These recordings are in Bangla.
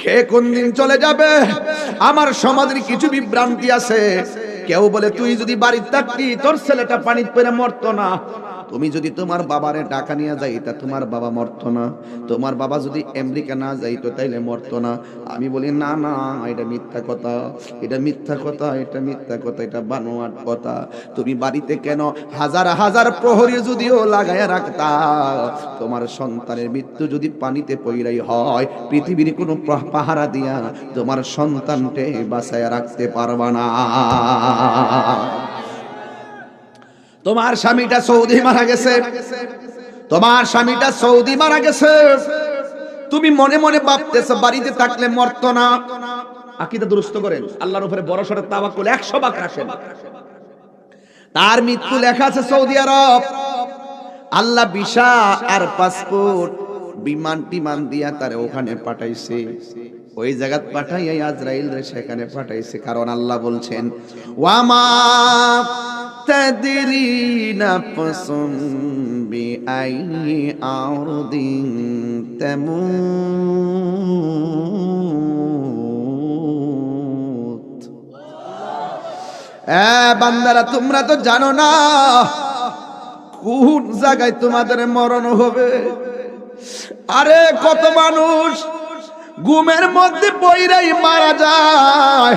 কে কোন দিন চলে যাবে? আমার সমাজের কিছু বিভ্রান্তি আছে। কেউ বলে, তুই যদি বাড়ির থাকতি, তোর ছেলেটা পানি পেরে মরতো না। তুমি যদি তোমার বাবারে টাকা নিয়ে যাইতা তোমার বাবা মরতো না। তোমার বাবা যদি আমেরিকা না যাইতো তাইলে মরতো না। আমি বলি, না না, এটা মিথ্যা কথা। এটা মিথ্যা কথা, এটা মিথ্যা কথা, এটা বানোয়াট কথা। তুমি বাড়িতে কেন হাজার হাজার প্রহরী যদিও লাগায় রাখতা? তোমার সন্তানের মৃত্যু যদি পানিতে পইরাই হয়, পৃথিবীর কোনো পাহারা দিয়া তোমার সন্তানকে বাঁচায় রাখতে পারবা না। তোমার স্বামীটা সৌদি মারা গেছে। তোমার স্বামীটা সৌদি মারা গেছে। তুমি মনে মনে ভাবতেছো, বাড়িতে থাকলে মরতো না। আকিদা দুরুস্ত করেন। আল্লাহর উপরে বড় সড়ে তাবাকুল একশো বাক রাখেন তার মৃত্যু লেখা আছে সৌদি আরব। আল্লাহ বিশা আর পাসপোর্ট বিমান টিমান দিয়া তারে ওখানে পাঠাইছে। ওই জায়গাত পাঠাই আজরাইল সেখানে পাঠাইছে, কারণ আল্লাহ বলছেন ওয়ামা নাফসুম বিআই আরদিন তামুত। এ বান্দারা, তোমরা তো জানো না কোন জায়গায় তোমাদের মরণ হবে। আরে কত মানুষ ঘুমের মধ্যে বইরাই মারা যায়।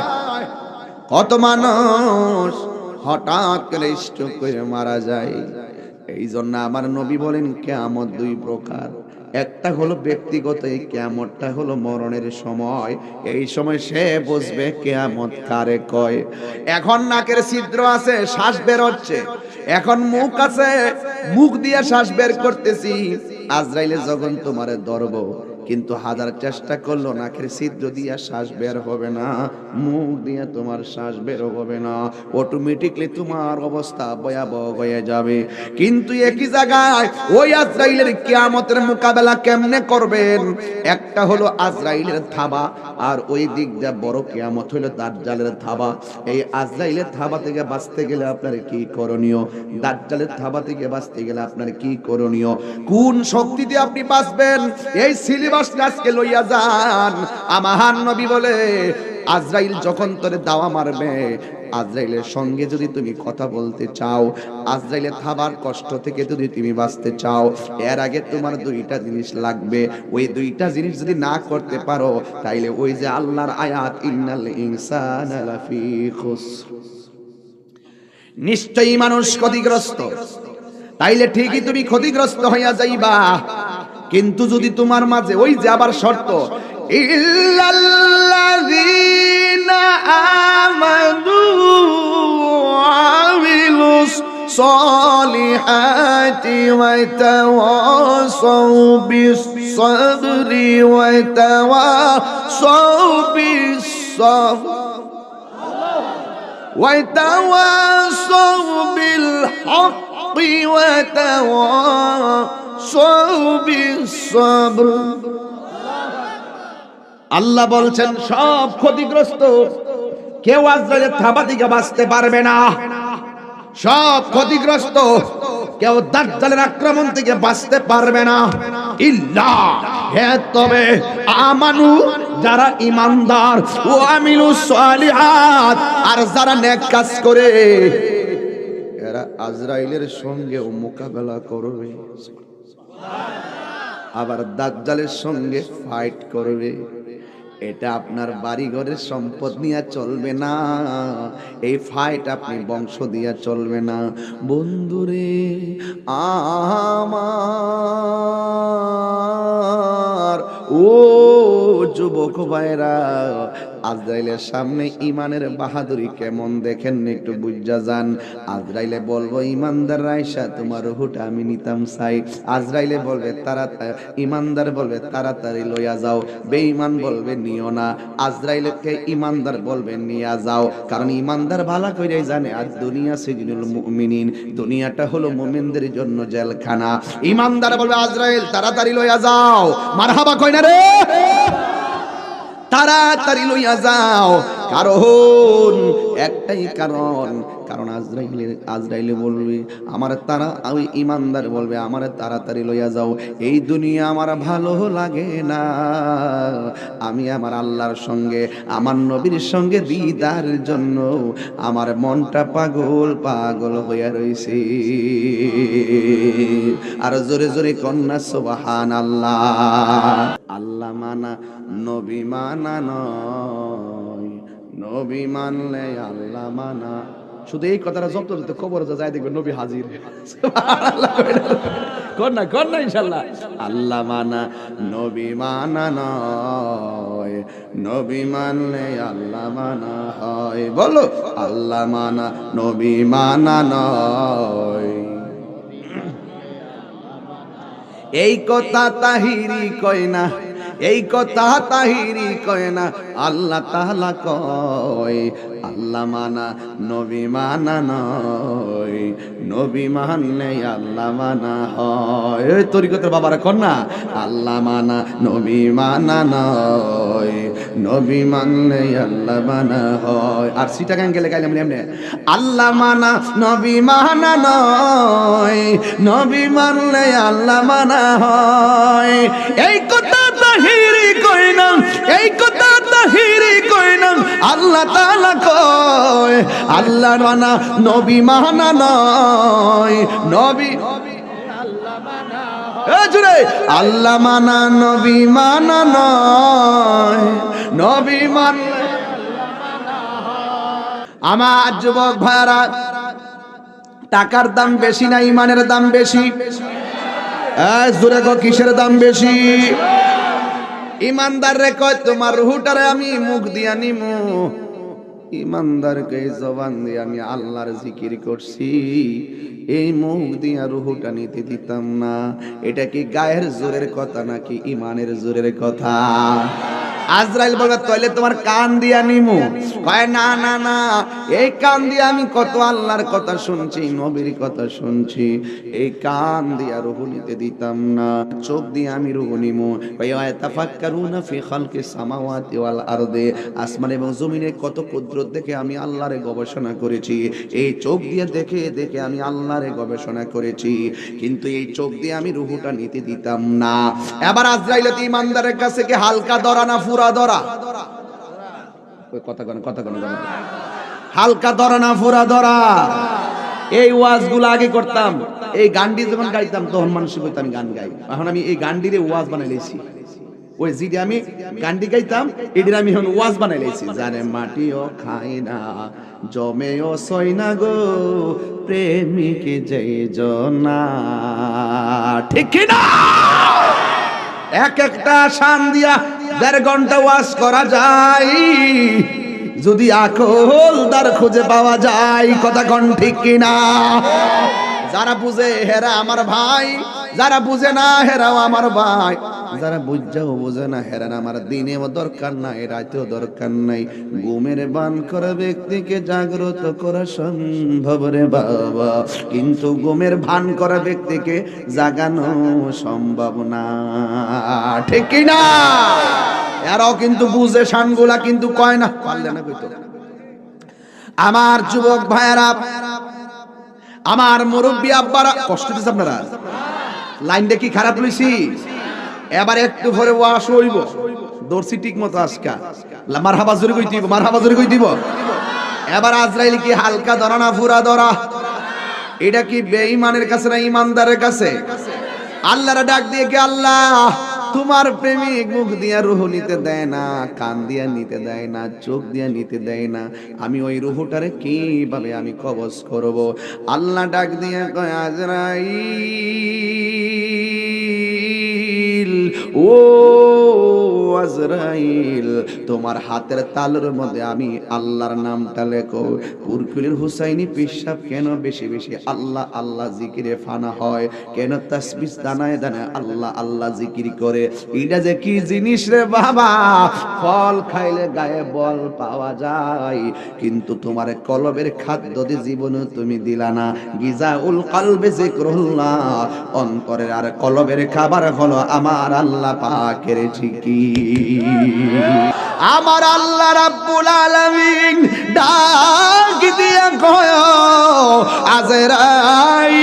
কত মানুষ হঠাৎ করে স্ট্রোক করে মারা যায়। এই জন্য আমার নবী বলেন কেমন দুই প্রকার। একটা হলো ব্যক্তিগত, এই কেয়ামতটা হলো মরণের সময়। এই সময় সে বুঝবে কেয়ামত কারে কয়। এখন নাকের ছিদ্র আছে, শ্বাস বের হচ্ছে। এখন মুখ আছে, মুখ দিয়ে শ্বাস বের করতেছি। আজরাইলে যখন তোমারে ধরবো কিন্তু হাজার চেষ্টা করল, নাকের ছিদ্র দিয়ে শ্বাস বের হবে না, মুখ দিয়ে তোমার শ্বাস বের হবে না। অটোমেটিকলি তোমার অবস্থা ভয়াবহ হয়ে যাবে। কিন্তু একই জায়গায় ওই আজরাইলের কিয়ামতের মোকাবেলা কেমনে করবেন? একটা হলো আজরাইলের থাবা, আর ওই দিক দিয়ে বড় কিয়ামত হলো দাজ্জালের থাবা। এই আজরাইলের থাবা থেকে বাঁচতে গেলে আপনার কি করণীয়? দাজ্জালের থাবা থেকে বাঁচতে গেলে আপনার কি করণীয়? কোন শক্তি দিয়ে আপনি বাঁচবেন? এই সিলেবাস আজকে লইয়া যান। আমার নবী বলে, আজরাইল যখন তোরে দাওয়া মারবে, আজরাইলের সঙ্গে যদি তুমি কথা বলতে চাও আজরাইলের থাবার কষ্ট থেকে যদি তুমি বাঁচতে চাও, এর আগে তোমার দুইটা জিনিস লাগবে। ওই দুইটা জিনিস যদি না করতে পারো, তাইলে ওই যে আল্লাহর আয়াত, ইন্নাল ইনসানা লাফি খুসর। নিশ্চয়ই মানুষ ক্ষতিগ্রস্ত। তাইলে ঠিকই তুমি ক্ষতিগ্রস্ত হইয়া যাইবা। কিন্তু যদি তোমার মাঝে ওই যে আবার শর্ত ইল্লাল্লাযীনা আমানু ওয়ামিলুস সালিহাতি ওয়া তাওয়াসাউ বিস-সাবরি ওয়া তাওয়াসাউ বিস-সাবর وتواصوا بالحق وتواصوا بالصبر আল্লাহ বলছেন, সব ক্ষতিগ্রস্ত। কেউ আজরাইলের থাবা থেকে বাঁচতে পারবে না। সব ক্ষতিগ্রস্ত। কেউ দাজ্জালের আক্রমণ থেকে বাঁচতে পারবে না। ইল্লা। হে তবে আমানু, যারা ইমানদার, ও আমিলু সালিহাত, আর যারা নেক কাজ করে, এরা আজরাইলের সঙ্গেও মোকাবেলা করবে। আবার দাজ্জালের সঙ্গে ফাইট করবে। এটা আপনার বাড়ি ঘরের সম্পদ নিয়ে চলবে না। এই ফাইট আপনি বংশ দিয়া চলবে না। বন্ধুরে, আমার ও যুবক ভাইরা আজরাইলের সামনে ইমানের বাহাদুরি কেমন দেখেন একটু বুঝা যান। আজরাইলে বলব, ইমানদার রাইসা, তোমার হুটা আমি নিতাম চাই। আজরাইলে বলবে তারা ইমানদার বলবে, তাড়াতাড়ি লইয়া যাও। বেঈমান বলবে, নিও না। আজরাইলকে ইমানদার বলবে, নিয়া যাও। কারণ ইমানদার ভালা কইরাই জানে, আর দুনিয়া সিজনুল মুমিনিন, দুনিয়াটা হলো মুমিনদের জন্য জেলখানা। ইমানদার বলবে, আজরাইল, তাড়াতাড়ি লইয়া যাও। মারহাবা কই না রে? তাড়াতাড়ি লইয়া যাও। কারণ একটাই কারণ কারণ আজরাইলে আজরাইলে বলবে, আমার তারা আমি ইমানদার বলবে, আমার তাড়াতাড়ি লইয়া যাও, এই দুনিয়া আমার ভালো লাগে না। আমি আমার আল্লাহর সঙ্গে, আমার নবীর সঙ্গে দিদার জন্য, আমার মনটা পাগল পাগল হইয়া রইছে। আর জোরে জোরে কন্যা সুবহান আল্লাহ আল্লাহ মানা, নবী মানা নয়, নবী মানলে আল্লাহ মানা। শুধু এই কথাটা জব্দ দিতে খবর যায় দেখবে নবী হাজির। কর না কর না ইনশাল্লাহ আল্লাহ মানা, নবী মানা নয়। নবী মানলে আল্লাহ মানা হয়। বলো, আল্লাহ মানা, নবী মানা নয়। এই কথা তাহিরি কয় না, এই কথা তাহিরি কয় না, আল্লাহ তাহলা কয়। আল্লাহ মানা নবী মানা নয়। নবী মানলে আল্লাহ মানা হয়। ওই তরিকতের বাবারা কর না? আল্লাহ মানা নবী মানা নয়। নবী মানলে আল্লাহ মানা হয়। আর সিটা গান গেলে গাইলাম এমনি। আল্লাহ মানা নবী মানা নয়। নবী মানলে আল্লাহ মানা হয়। এই কথা তাহিরি কই না এই কথা তাহিরি কই না আল্লাহ তাআলা কয় আল্লাহ মানা নবী মানা নয়, নবী জুড়ে, আল্লাহ মানা নবী মানা নয়, নবী মান আমার যুবক ভাইরা টাকার দাম বেশি না, ইমানের দাম বেশি? জোরে কিসের দাম বেশি? ইমানদার রে কয়, তোমার রুহুটারে আমি মুখ দিয়া নিমু। ইমানদারকে জবান দিয়ে আমি আল্লাহর জিকির করছি। এই মুখ দিয়া রুহুটা নিতে দিতাম না। এটা কি গায়ের জোরের কথা নাকি ইমানের জোরের কথা? আজরাইল বলে, তাইলে তোমার কান দিয়া নিমু। কয়, না না না, এই কান দিয়ে আমি কত আল্লাহর কথা শুনছি, নবীর কথা শুনছি। এই কান দিয়া রুহু নিতে দিতাম না, চোখ দিয়ে আমি রুহু নিমু। কয় ইয়াতাফাক্কারুনা ফি খালকি সামাওয়াতি ওয়াল আরদে। আসমান এবং জমিনে কত কুদরত দেখে আমি আল্লাহরে গবেষণা করেছি। এই চোখ দিয়ে দেখে দেখে আমি আল্লাহরে গবেষণা করেছি। কিন্তু এই চোখ দিয়ে আমি রুহুটা নিতে দিতাম না। এবার আজরাইল ইমানদারের কাছে কি হালকা দরা না দরা ওই কথা কন কথা কন হালকা দরা না ফুরা দরা এই ওয়াজগুলো আগে করতাম। এই গানটি যখন গাইতাম তখন মানুষ কইতাম আমি গান গাই। এখন আমি এই গানটিরে ওয়াজ বানাই লেছি ওই যেটা আমি গানটি গাইতাম এটির আমি এখন ওয়াজ বানাই লেছি জানে মাটিও খাই না জমেও সই না গো প্রেমিকে যেই জনা। ঠিক না এক একটা শান দিয়া দেড় ঘণ্টা ওয়াশ করা যায়। যদি আকল তার খুঁজে পাওয়া যায়, কথা কন ঠিক কিনা? যারা বুঝে হেরা আমার ভাই, যারা বুঝে না হেরাও আমার ভাই। যারা বুঝাও বুঝে না, হেরান আমার দিনেও দরকার নাই, রাতেও দরকার নাই। ঘুমের বান করা ব্যক্তিকে জাগ্রত করা সম্ভব রে বাবা। কিন্তু ঘুমের ভান করা ব্যক্তিকে জাগানো সম্ভব না। ঠিক না? এরাও কিন্তু বুঝে, শানগুলা কিন্তু কয় না, পারলে না কইতো। আমার যুবক ভাইয়েরা, আমার মুরব্বী আব্বারা, কষ্ট দিচ্ছে আপনারা? লাইনটা কি খারাপ লইছি? এবার একটু পরে ওয়াশ হইব। দর্শি ঠিক মতো আজকা। মার হাবা জোরে কই দিব মার হাবা জোরে কই দিব। এবার আজরাইল কি হালকা ধরা না, ফুরা ধরা। এটা কি বেঈমানের কাছে না ইমানদারের কাছে? আল্লাহর ডাক দিয়ে কি আল্লাহ, তোমার প্রেমিক মুখ দিয়া রুহ নিতে দেয় না, কান দিয়া নিতে দেয় না, চোখ দিয়া নিতে দেয় না। আমি ওই রুহুটারে কীভাবে আমি কবজ করব? আল্লাহ ডাক দিয়ে কয়, আজরাইল। ও আজরাইল, তোমার হাতের তালের মধ্যে আমি আল্লাহর নামটা লেখো পুরকুলির হুসাইনি পেশাব কেন বেশি বেশি আল্লাহ আল্লাহ জিকিরে ফানা হয়? কেন তাসবিস দানায় দানায় আল্লাহ আল্লাহ জিকির করে? এটা যে কি জিনিস রে বাবা? ফল খাইলে গায়ে বল পাওয়া যায়, কিন্তু তোমার কলবের খাদ্য দিয়ে জীবনে তুমি দিলা না। গিজা উল কলবে জিক্রুল্লাহ অন্তরের আর কলবের খাবার হলো আমার আল্লাহ পাকের ঠিকই। আমার আল্লাহ রাব্বুল আলামিন ডাক দিয়া কয় আজরাই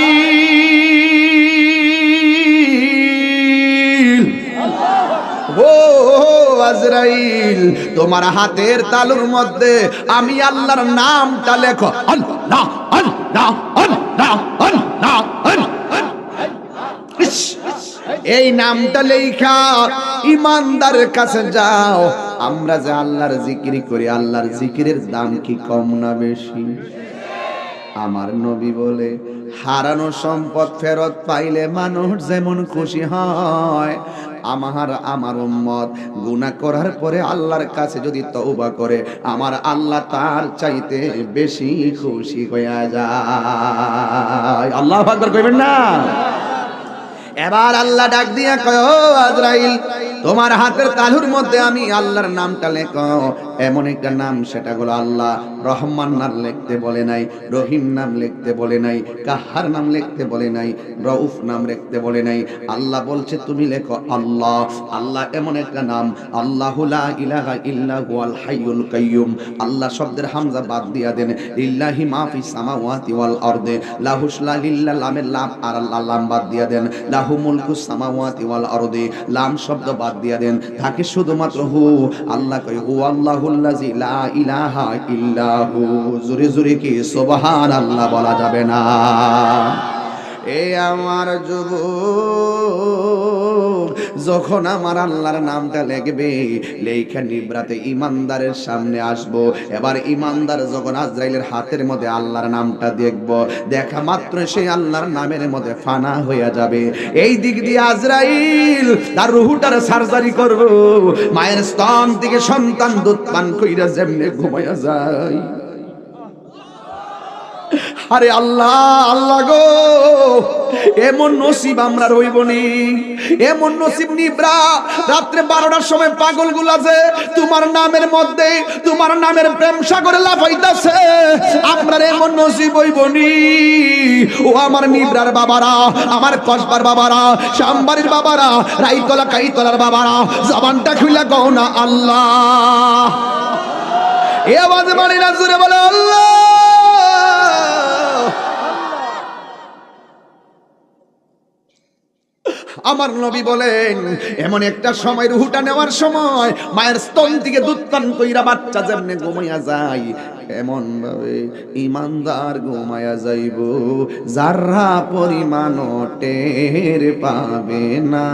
ও, আজরাইল, তোমার হাতের তালুর মধ্যে আমি আল্লাহর নামটা লেখো। এই নামটা লেখা ইমানদারের কাছে যাও। আমরা যে আল্লাহর জিকির করি, আল্লাহর জিকিরের দাম কি কম না বেশি? আমার নবী বলে, হারানো সম্পদ ফেরত পাইলে মানুষ যেমন খুশি হয়, আমার আমার উম্মত গুনাহ করার পরে আল্লাহর কাছে যদি তওবা করে, আমার আল্লাহ তার চাইতে বেশি খুশি হইয়া যায়। আল্লাহ আকবার কইবেন না? এবার আল্লাহ ডাক দিয়া কয় আজরাইল তোমার হাতের তালুর মধ্যে আমি আল্লাহর নামটা লেখো। এমন একটা নাম, সেটা হলো আল্লাহ। রহমান নাম লিখতে বলে নাই, রহিম নাম লিখতে বলে নাই, কাহার নাম লিখতে বলে নাই, রউফ নাম লিখতে বলে নাই। আল্লাহ বলছে, তুমি লেখো আল্লাহ। আল্লাহ এমন একটা নাম, আল্লাহু ইলাহা কাইয়ুম। আল্লাহ শব্দের হামজা বাদ দিয়া দেন, লিল্লাহি মা ফিস সামাওয়াতি ওয়াল আরদে। লাহুস লা লিল্লাহ লামের লাম আর আল্লাহ লাম বাদ দিয়া দেন, লাহু মুলকুস সামাওয়াতি ওয়াল আরদে। লাম শব্দ বাদ দিয়া দেন। থাকে শুধুমাত্র হু। আল্লাহ কই হু আল্লাহুল্লাজি লা ইলাহা ইল্লা হু জোরে জোরে কি, সুবহানাল্লাহ বলা যাবে না। এ আমার যুবক। যখন আমার আল্লাহর নামটা লিখবে লেখা নিব্রাতে ইমানদারের সামনে আসব। এবার ইমানদার যখন আজরাইলের হাতের মধ্যে আল্লাহর নামটা দেখব, দেখা মাত্র সেই আল্লাহর নামের মধ্যে ফানা হইয়া যাবে। এই দিক দিয়ে আজরাইল তার রুহুটার সার্জারি করব। মায়ের স্তন থেকে সন্তান দুধ পান কইরা যেমনে ঘুমাইয়া যায়। আরে আল্লাহ আল্লাহ গো, এমন নসিব আমরা রইব নি। এমন নসিব নিব্রা রাত্রে বারোটার সময় পাগল গুলাছে তোমার নামের মধ্যে, তোমার নামের প্রেম সাগরে লাফাইতাছে। আমরা এমন নসিব হইব নি। ও আমার নিব্রার বাবারা, আমার কসবার বাবারা সাম্বারির বাবারা, রাইতলা, কাইতলার বাবারা, জবানটা খুলে কও না আল্লাহ। এ আওয়াজে বাড়ি না জুড়ে বলে আল্লাহ। আমার নবী বলেন, এমন একটা সময় রুহুটা নেওয়ার সময় মায়ের স্তন থেকে দুধ পান কইরা বাচ্চা যেমনে ঘুমাইয়া যায় এমন ভাবে ইমানদার ঘুমাইয়া যাইব। যারা পরিমাণ টের পাবে না।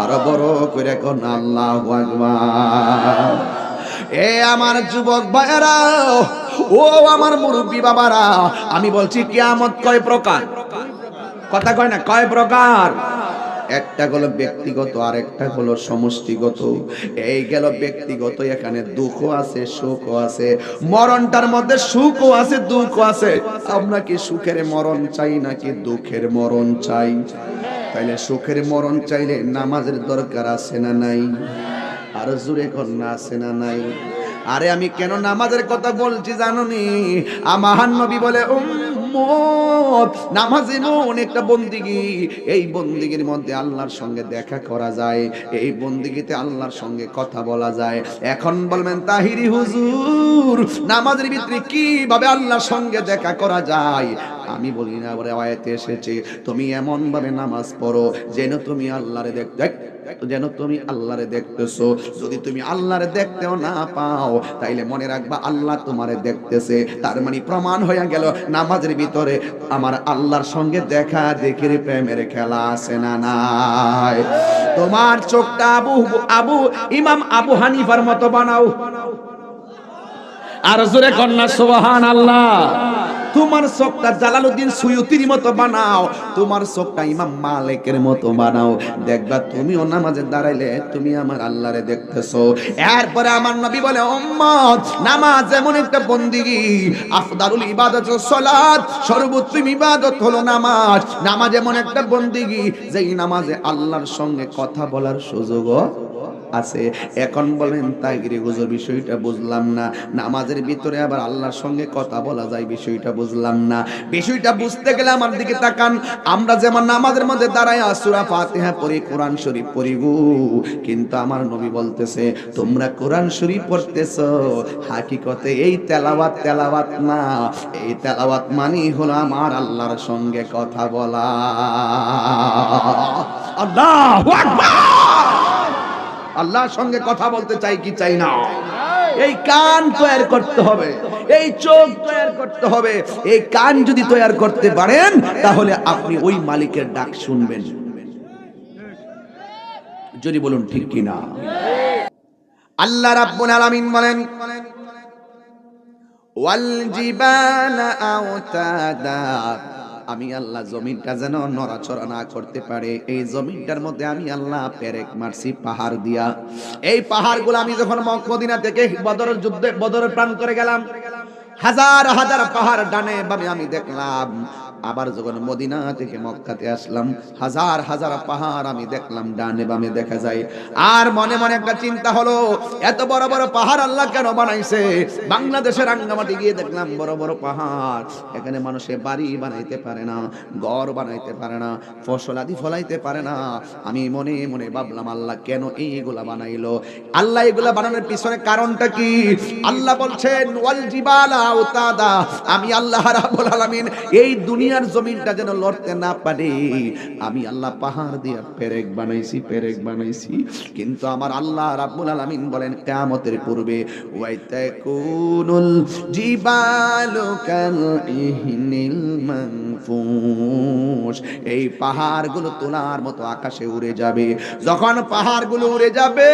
আর বড় করে কোন আল্লাহ এ আমার যুবক ভাইয়েরা, ও আমার মুরব্বী বাবারা, আমি বলছি কিয়ামত কয় প্রকার? কথা কয় না, কয় প্রকার? একটা হলো ব্যক্তিগত আর একটা হলো সমষ্টিগত। এই গেল ব্যক্তিগত, এখানে দুঃখও আছে, সুখও আছে। মরণটার মধ্যে সুখও আছে, দুঃখও আছে। আমরা কি সুখের মরণ চাই নাকি দুঃখের মরণ চাই? তাইলে সুখের মরণ চাইলে নামাজের দরকার আছে না নাই? আর জোরে কন্যা আছে না নাই? আরে আমি কেন নামাজের কথা বলছি জাননি? আমার নবী বলে উম্মত নামাজ একটা বন্দিগি। এই বন্দিগির মধ্যে আল্লাহর সঙ্গে দেখা করা যায়, এই বন্দিগিতে আল্লাহর সঙ্গে কথা বলা যায়। এখন বলবেন, তাহিরি হুজুর, নামাজের ভিতরে কীভাবে আল্লাহর সঙ্গে দেখা করা যায়? আমি বলি না আয়াতে এসেছে। তুমি এমন ভাবে নামাজ পড়ো যেন তুমি আল্লাহরে দেখ দেখ, যেন তুমি আল্লাহরে দেখতেছো। যদি তুমি আল্লাহরে দেখতেও না পাও, তাইলে মনে রাখবা আল্লাহ তোমারে দেখতেছে। তার মানে প্রমাণ হয়ে গেল, নামাজের ভিতরে আমার আল্লাহর সঙ্গে দেখা দেখির প্রেমের খেলা আছে না নাই। তোমার চোখটা আবু আবু, ইমাম আবু হানিফার মতো বানাও। আর জোরে কন্যা সুবহান আল্লাহ তোমার চোখটা জালালউদ্দিন সুয়ুতির মতো বানাও। তোমার চোখটা ইমাম মালিকের মতো বানাও। দেখবা তুমিও নামাজে দাঁড়াইলে তুমি আমার আল্লাহরে দেখতেছো। এরপরে আমার নবী বলে, উম্মত, নামাজ এমন একটা বন্দিগি। আফদারুল ইবাদত সালাত সর্বোত্তম ইবাদত হলো নামাজ। নামাজ এমন একটা বন্দিগি, যেই নামাজে আল্লাহর সঙ্গে কথা বলার সুযোগও আছে। এখন বলেন, তাইগিরি হুজুর, বিষয়টা বুঝলাম না। নামাজের ভিতরে আবার আল্লাহর সঙ্গে কথা বলা যায়, বিষয়টা বুঝলাম না। বিষয়টা বুঝতে গেলে আমার দিকে তাকান। আমরা যেমন নামাজের মধ্যে দাঁড়ায় সূরা ফাতিহা পড়ি, কোরআন শরীফ পড়ি, গো। কিন্তু আমার নবী বলতেছে, তোমরা কোরআন শরীফ পড়তেছো? হাকিকতে এই তেলাওয়াত তেলাওয়াত না। এই তেলাওয়াত মানি হলো আমার আল্লাহর সঙ্গে কথা বলা। আল্লাহু আকবার! আল্লাহর সঙ্গে কথা বলতে চাই কি চাই না? এই কান তৈরি করতে হবে, এই চোখ তৈরি করতে হবে, এই কান যদি তৈরি করতে পারেন, তাহলে আপনি ওই মালিকের ডাক শুনবেন। যদি বলুন ঠিক কি না? আল্লাহ রাব্বুল আলামিন বলেন, ওয়াল জিবালা আওতাদা আমি আল্লাহ জমিনটা যেন নড়াচড়া না করতে পারে। এই জমিনটার মধ্যে আমি আল্লাহ পেরেক মারছি পাহাড় দিয়া। এই পাহাড়গুলো আমি যখন মকদিনা থেকে বদরের যুদ্ধে বদরের করে গেলাম, হাজার হাজার পাহাড় ডানে বামে আমি দেখলাম। আবার যখন মদিনা থেকে মক্কাতে আসলাম, হাজার হাজার পাহাড় আমি দেখলাম, ডানে বামে দেখা যায়। আর মনে মনে একটা চিন্তা হলো, এত বড় বড় পাহাড় আল্লাহ কেন বানাইছে? বাংলাদেশের রাঙ্গামাটি গিয়ে দেখলাম, বড় বড় পাহাড়। এখানে মানুষে বাড়ি বানাইতে পারে না, ঘর বানাইতে পারে না, ফসল আদি ফলাইতে পারে না। আমি মনে মনে ভাবলাম, আল্লাহ কেন এইগুলা বানাইলো? আল্লাহ এগুলা বানানোর পিছনে কারণটা কি? আল্লাহ বলছেন, ওয়াল জিবালা আমি আল্লাহ রাব্বুল আলামিন এই দুনিয়ার জমিনটা যেন লড়তে না পারে। আমি আল্লাহ পাহাড় দিয়ে পেরেক বানাইছি পেরেক বানাইছি। কিন্তু আমার আল্লাহ রাব্বুল আলামিন বলেন, কিয়ামতের পূর্বে, ওয়াইতাকুনুল জিবালু কাল ইহনিল মানফুস এই পাহাড়গুলো তোলার মতো আকাশে উড়ে যাবে। যখন পাহাড়গুলো উড়ে যাবে,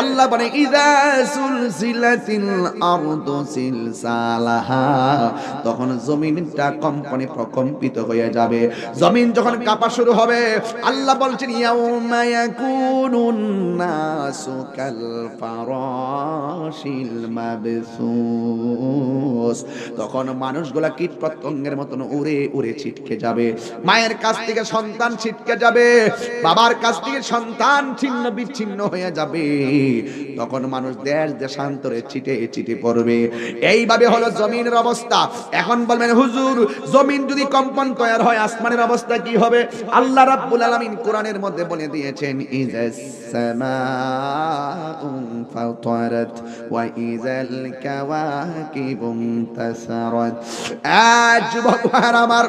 আল্লাহ বলে, ইদা সুলসিলাতিল আরদু সিলসালাহা। তখন জমিনটা কম্পনে প্রকম্পিত হয়ে যাবে। জমিন যখন কাঁপা শুরু হবে, আল্লাহ বলছেন তখন মানুষগুলা কীট পতঙ্গের মতন উড়ে উড়ে ছিটকে যাবে। মায়ের কাছ থেকে সন্তান ছিটকে যাবে। বাবার কাছ থেকে সন্তান ছিন্ন বিচ্ছিন্ন হয়ে যাবে। তখন মানুষ দেশ দেশান্তরে ছিটে ছিটে পড়বে। এইভাবে হলো জমিনের অবস্থা। এখন বলবেন, হুজুর, জমিন যদি কম্পন তৈরি হয়, আসমানের অবস্থা কি হবে? আল্লাহ রাব্বুল আলামিন কোরআনের মধ্যে বলে দিয়েছেন, ইজাস সামাউ ফাতারাত ওয়া ইজাল কাওয়াকিবুম তাসারাত। আজ যুবক আমার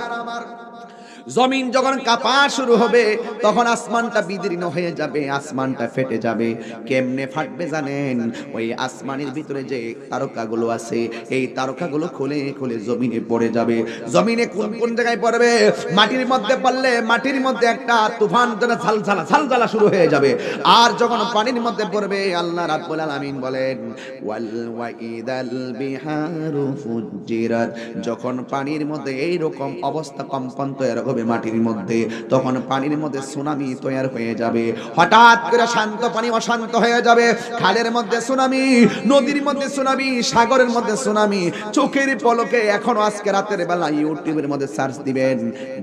জমিন যখন কাঁপা শুরু হবে, তখন আসমানটা বিদীর্ণ হয়ে যাবে, আসমানটা ফেটে যাবে। কেমনে ফাটবে জানেন? ওই আসমানের ভিতরে যে তারকাগুলো আছে, এই তারকাগুলো খুলে খুলে জমিনে পড়ে যাবে। জমিনে কোন কোন জায়গায় পড়বে? মাটির মধ্যে পড়লে মাটির মধ্যে একটা তুফান যেন ঝালঝালা ঝালঝালা শুরু হয়ে যাবে। আর যখন পানির মধ্যে পড়বে, আল্লাহ রাব্বুল আলামিন বলেন, ওয়াল ওয়াইদাল বিহারু ফুজ্জিরাত। যখন পানির মধ্যে এই রকম অবস্থা কম্পন তৈরি হবে মাটির মধ্যে। তখন পানির মধ্যে সুনামি তৈরি হয়ে যাবে। হঠাৎ করে শান্ত পানি অশান্ত হয়ে যাবে। খালের মধ্যে সুনামি, নদীর মধ্যে সুনামি, সাগরের মধ্যে সুনামি। চোখের পলকে এখনও আজকে রাতের বেলা ইউটিউবের মধ্যে সার্চ দিবেন।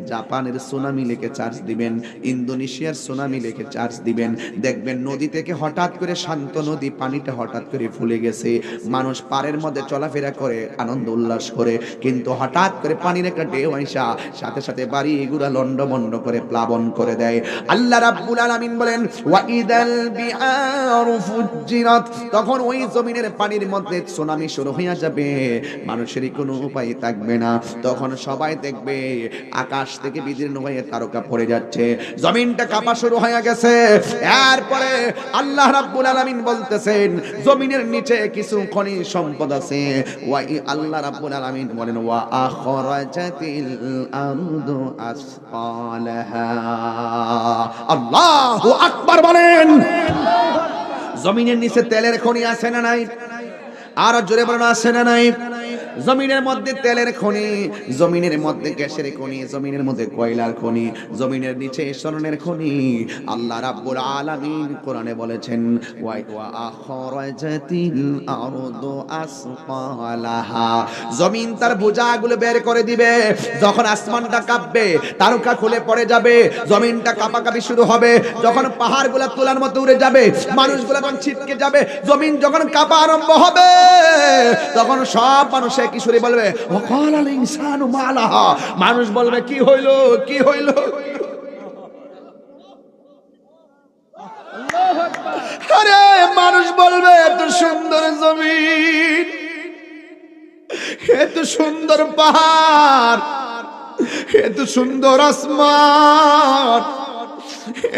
জাপানের সুনামি লিখে চার্জ দিবেন। ইন্দোনেশিয়ার সুনামি লিখে চার্জ দিবেন। দেখবেন নদী থেকে হঠাৎ করে শান্ত নদী পানিটা হঠাৎ করে ফুলে গেছে। মানুষ পাড়ের মধ্যে চলাফেরা করে, আনন্দ উল্লাস করে। কিন্তু হঠাৎ করে পানির একটা ঢেউ আইসা, সাথে সাথে বাড়ি এগুলা লন্ডভন্ড করে প্লাবন করে দেয়। আল্লাহ রাব্বুল আলামিন বলেন, ওয়াইদাল বিআরু ফুজ্জিরাত। তখন ওই জমিনের পানির মধ্যে সুনামি শুরু হয়ে যাবে। মানুষের কোনো উপায় থাকবে না। তখন সবাই দেখবে, আকাশ থেকে বিদীর্ণ হয়ে তারকা পড়ে যাচ্ছে। জমিনটা কাঁপা শুরু হয়ে গেছে। এরপরে আল্লাহ রাব্বুল আলামিন বলতেছেন, জমিনের নিচে কিছু খনিজ সম্পদ আছে। ওয়াই আল্লাহ রাব্বুল আলামিন বলেন, ওয়া আখরাজাতিল আরদু আল্লাহু আকবার বলেন। জমিনের নিচে তেলের খনি আছে না নাই? আর জোরে বলেন, আছে না নাই? জমিনের মধ্যে তেলের খনি, জমিনের মধ্যে গ্যাসের খনি, জমিনের মধ্যে কয়লার খনি, জমিনের নিচে স্বর্ণের খনি। আল্লাহ রাব্বুল আলামিন কোরআনে বলেছেন ওয়া ওয়া আখরাজাতিল আরদু আসফালাহা। জমিন তার বোঝাগুলো বের করে দিবে। যখন আসমানটা কাঁপবে, তারকা খুলে পড়ে যাবে। জমিনটা কাঁপাকাঁপি শুরু হবে। যখন পাহাড়গুলো তোলার মতো উড়ে যাবে, মানুষগুলো তখন ছিটকে যাবে, জমিন যখন কাঁপা আরম্ভ হবে, তখন সব মানুষ কি সুরে বলবে মানুষ বলবে, কি হইল? কি হইল? আরে, মানুষ বলবে, এত সুন্দর জমিন, এত সুন্দর পাহাড়, এত সুন্দর আসমান,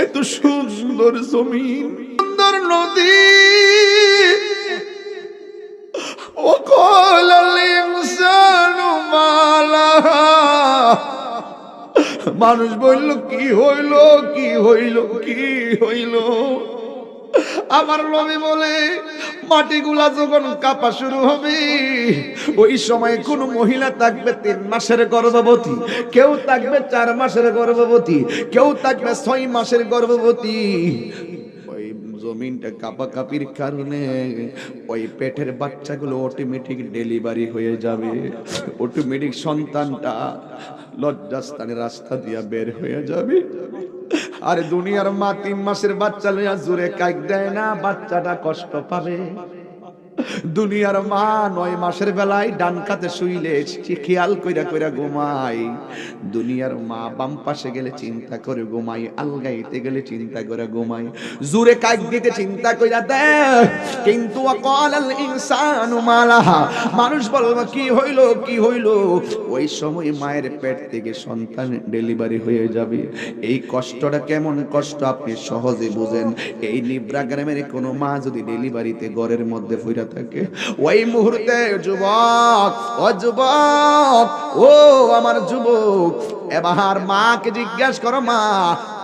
এত সুন্দর জমিন, সুন্দর নদী। وقال الإنسان ما لها মানুষ বলল কি হইল কি হইল কি হইল আমার নবী বলে মাটিগুলা যখন কাপা শুরু হবে ওই সময় কোন মহিলা থাকবে তিন মাসের গর্ভবতী কেউ থাকবে চার মাসের গর্ভবতী কেউ থাকবে ছয় মাসের গর্ভবতী ওই জমিনটা কাপাকাপির কারণে ওই পেটের বাচ্চাগুলো অটোমেটিক ডেলিভারি হয়ে যাবে। অটোমেটিক সন্তানটা লজ্জাস্থানে রাস্তা দিয়া বের হয়ে যাবে। আরে দুনিয়ার মা তিন মাসের বাচ্চা লইয়া জোরে কাইক দেয় না, বাচ্চাটা কষ্ট পাবে। দুনিয়ার মা নয় মাসের বেলায় ডান কাতে শুইলে খেয়াল কইরা কইরা ঘুমাই দুনিয়ার মা বাম পাশে গেলে চিন্তা করে ঘুমাই আলগাইতে গেলে চিন্তা করে ঘুমাই জুরে কাক দিতে চিন্তা কইরা দেয় কিন্তু অকাল ইনসানু মালাহা। মানুষ বলবে কি হইল কি হইল? ওই সময় মায়ের পেট থেকে সন্তান ডেলিভারি হয়ে যাবে। এই কষ্টটা কেমন কষ্ট আপনি সহজে বুঝেন। এই নিব্রা গ্রামের কোনো মা যদি ডেলিভারিতে ঘরের মধ্যে ফিরা থাকে। ওই মুহূর্তে যুবক, ও যুবক, ও আমার যুবক, এবার মাকে জিজ্ঞেস করো, মা,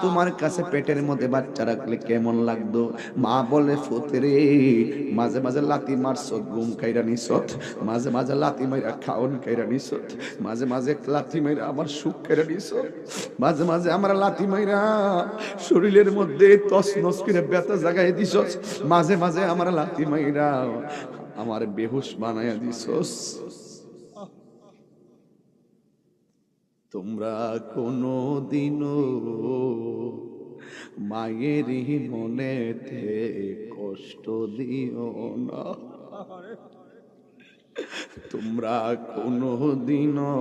তোমার কাছে পেটের মধ্যে বাচ্চা রাখলে কেমন লাগতো? মা বলে ফুতরে মাঝে মাঝে লাতি মারছত ঘুম কাইরা নিছত। মাঝে মাঝে লাতি মাইরা খাওন কাইরা নিছত। মাঝে মাঝে লাথি মাইরা আমার সুখ কাইরা নিছত। মাঝে মাঝে আমার লাথি মাইরা শরীরের মধ্যে তস নস করে ব্যথা জাগাই দিছস। মাঝে মাঝে আমার লাথি মাইরা আমার বেহুশ বানায়া দিছস। তোমরা কোনো দিনও মায়েরই মনেতে কষ্ট দিও না। তোমরা কোনো দিনও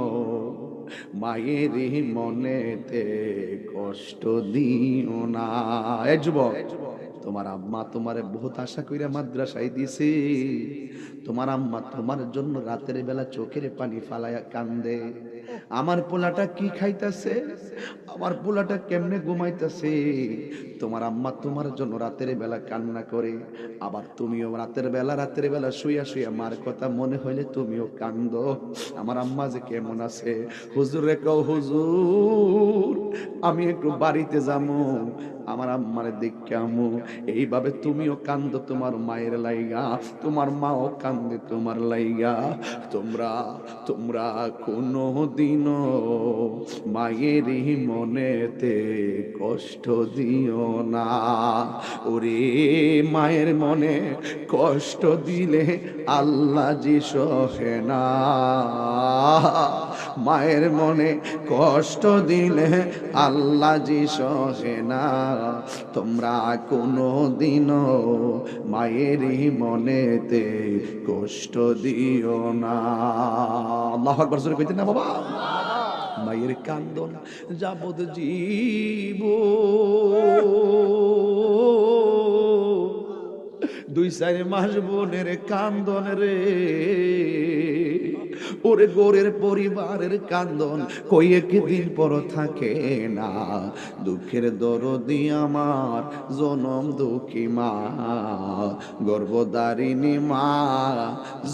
মায়েরই মনেতে কষ্ট দিও না। যুবক তোমার আম্মা তোমারে বহুত আশা কইরা মাদ্রাসায় দিছে। তোমার আম্মা তোমার জন্য রাতের বেলা চোখের পানি ফালায়া কান্দে। আমার পোলাটা কি খাইতেছে? আমার পোলাটা কেমনে ঘুমাইতেছে? তোমার আম্মা তোমার জন্য রাতের বেলা কান্না করে। আবার তুমিও রাতের বেলা রাতের বেলা শুইয়া শুইয়া মার কথা মনে হইলে তুমিও কান্দ। আমার আম্মা যে কেমন আছে? হুজুর রে কও, হুজুর, আমি একটু বাড়িতে যাব আমার আম্মার দেখে আমু। এইভাবে তুমিও কান্দ তোমার মায়ের লাইগা, তোমার মাও কান্দে তোমার লাইগা। তোমরা তোমরা কোনো দিনও মায়েরই মনেতে কষ্ট দিও না। ওরে মায়ের মনে কষ্ট দিলে আল্লাহ জি সহে না। মায়ের মনে কষ্ট দিলে আল্লাহ জি সহে না। তোমরা কোনো দিনও মায়েরই মনেতে কষ্ট দিও না। কইতেন না বাবা। মায়ের কান্দন যাবদ জীব। দুই চার মাস বোনের কান্দন রে। ওরে গোরের পরিবারের কান্দন কই একদিন পর থাকে না। দুঃখের দরদি আমার জনম দুঃখী মা গর্ভদারিণী মা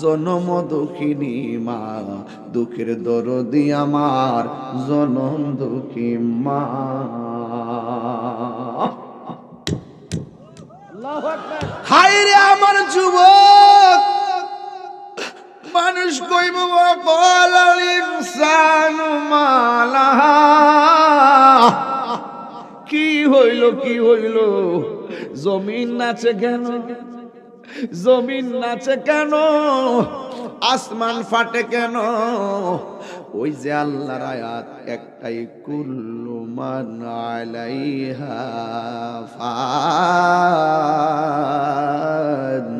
জনম দুঃখিনী মা। দুঃখের দরদি আমার জনম দুঃখী মা। হায় রে আমার যুবক! মানুষ কইব কলাল ইনসানু কি হইল কি হইল? জমিন নাচে কেন? জমিন নাচে কেন? আসমান ফাটে কেন? ওই যে আল্লাহর আয়াত, একটাই, কুল্লু মান আলাইহা ফান